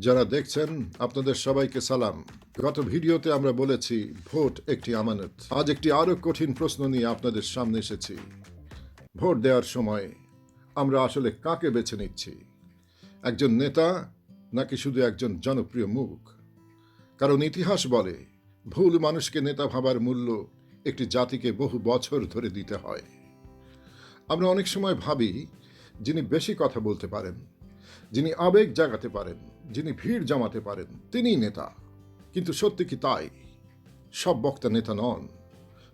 যারা দেখছেন, আপনাদের সবাইকে সালাম। গত ভিডিওতে আমরা বলেছি, ভোট একটি আমানত। আজ একটি আরও কঠিন প্রশ্ন নিয়ে আপনাদের সামনে এসেছি। ভোট দেওয়ার সময় আমরা আসলে কাকে বেছে নিচ্ছি? একজন নেতা নাকি শুধু একজন জনপ্রিয় মুখ? কারণ ইতিহাস বলে, ভুল মানুষকে নেতা ভাবার মূল্য একটি জাতিকে বহু বছর ধরে দিতে হয়। আমরা অনেক সময় ভাবি, যিনি বেশি কথা বলতে পারেন যিনি আবেগ জাগাতে পারেন, যিনি ভিড় জমাতে পারেন, তিনিই নেতা। কিন্তু সত্যি কি তাই? সব বক্তা নেতা নন।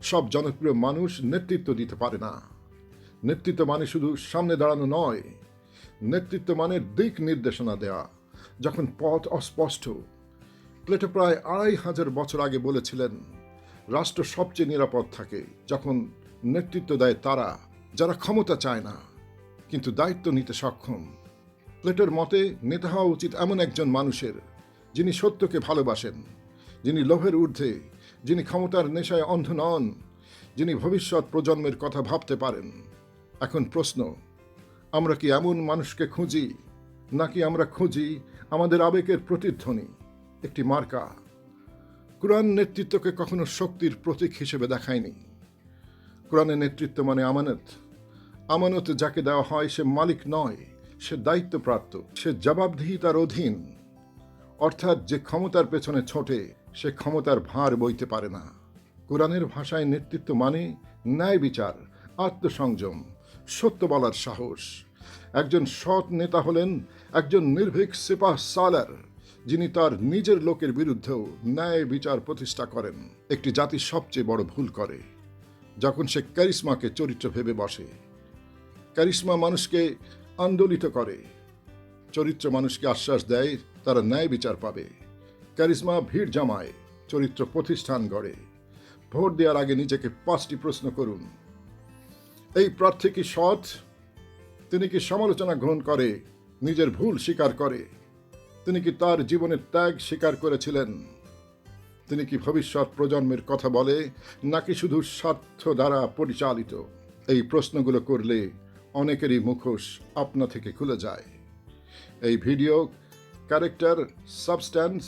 সব জনপ্রিয় মানুষ নেতৃত্ব দিতে পারে না। নেতৃত্ব মানে শুধু সামনে দাঁড়ানো নয়। নেতৃত্ব মানে দিক নির্দেশনা দেয়া, যখন পথ অস্পষ্ট। প্লেটো প্রায় আড়াই হাজার বছর আগে বলেছিলেন, রাষ্ট্র সবচেয়ে নিরাপদ থাকে যখন নেতৃত্ব দেয় তারা, যারা ক্ষমতা চায় না, কিন্তু দায়িত্ব নিতে সক্ষম। প্লেটোর মতে নেতা হওয়া উচিত এমন একজন মানুষের, যিনি সত্যকে ভালোবাসেন, যিনি লোভের ঊর্ধ্বে, যিনি ক্ষমতার নেশায় অন্ধ নন, যিনি ভবিষ্যৎ প্রজন্মের কথা ভাবতে পারেন। এখন প্রশ্ন, আমরা কি এমন মানুষকে খুঁজি, নাকি আমরা খুঁজি আমাদের আবেগের প্রতিধ্বনি, একটি মার্কা? কোরআন নেতৃত্বকে কখনো শক্তির প্রতীক হিসেবে দেখায়নি। কোরআনের নেতৃত্ব মানে আমানত। আমানত যাকে দেওয়া হয় সে মালিক নয়। সে দায়িত্বপ্রাপ্ত, সে জবাবদিহিতার অধীন। অর্থাৎ যে ক্ষমতার পেছনে ছোটে, সে ক্ষমতার ভার বইতে পারে না। কোরআনের ভাষায় নেতৃত্ব মানে ন্যায় বিচার, আত্মসংযম, সত্য বলার সাহস। একজন সৎ নেতা হলেন একজন নির্ভীক সিপাহ সালার, যিনি তার নিজের লোকের বিরুদ্ধেও ন্যায় বিচার প্রতিষ্ঠা করেন। একটি জাতি সবচেয়ে বড় ভুল করে, যখন সে ক্যারিসমাকে চরিত্র ভেবে বসে। ক্যারিসমা মানুষকে আন্দোলিত করে। চরিত্র মানুষকে আশ্বাস দেয়, তারা ন্যায় বিচার পাবে। ক্যারিসমা ভিড় জামায়, চরিত্র প্রতিষ্ঠান গড়ে। ভোট দেওয়ার আগে নিজেকে পাঁচটি প্রশ্ন করুন। এই প্রার্থী কি সৎ? তিনি কি সমালোচনা গ্রহণ করে, নিজের ভুল স্বীকার করে? তিনি কি তার জীবনের ত্যাগ স্বীকার করেছিলেন? তিনি কি ভবিষ্যৎ প্রজন্মের কথা বলে, নাকি শুধু স্বার্থ দ্বারা পরিচালিত? এই প্রশ্নগুলো করলে অনেকেরই মুখোশ আপনা থেকে খুলে যায়। এই ভিডিও ক্যারেক্টার, সাবস্ট্যান্স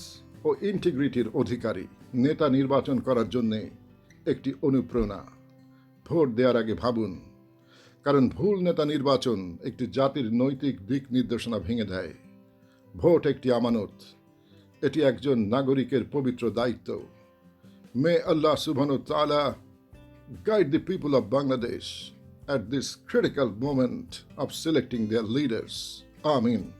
ও ইন্টিগ্রিটির অধিকারী নেতা নির্বাচন করার জন্যে একটি অনুপ্রেরণা। ভোট দেওয়ার আগে ভাবুন, কারণ ভুল নেতা নির্বাচন একটি জাতির নৈতিক দিক নির্দেশনা ভেঙে দেয়। ভোট একটি আমানত, এটি একজন নাগরিকের পবিত্র দায়িত্ব। মে আল্লাহ সুবহান তালা guide the people of Bangladesh at this critical moment of selecting their leaders. Amin.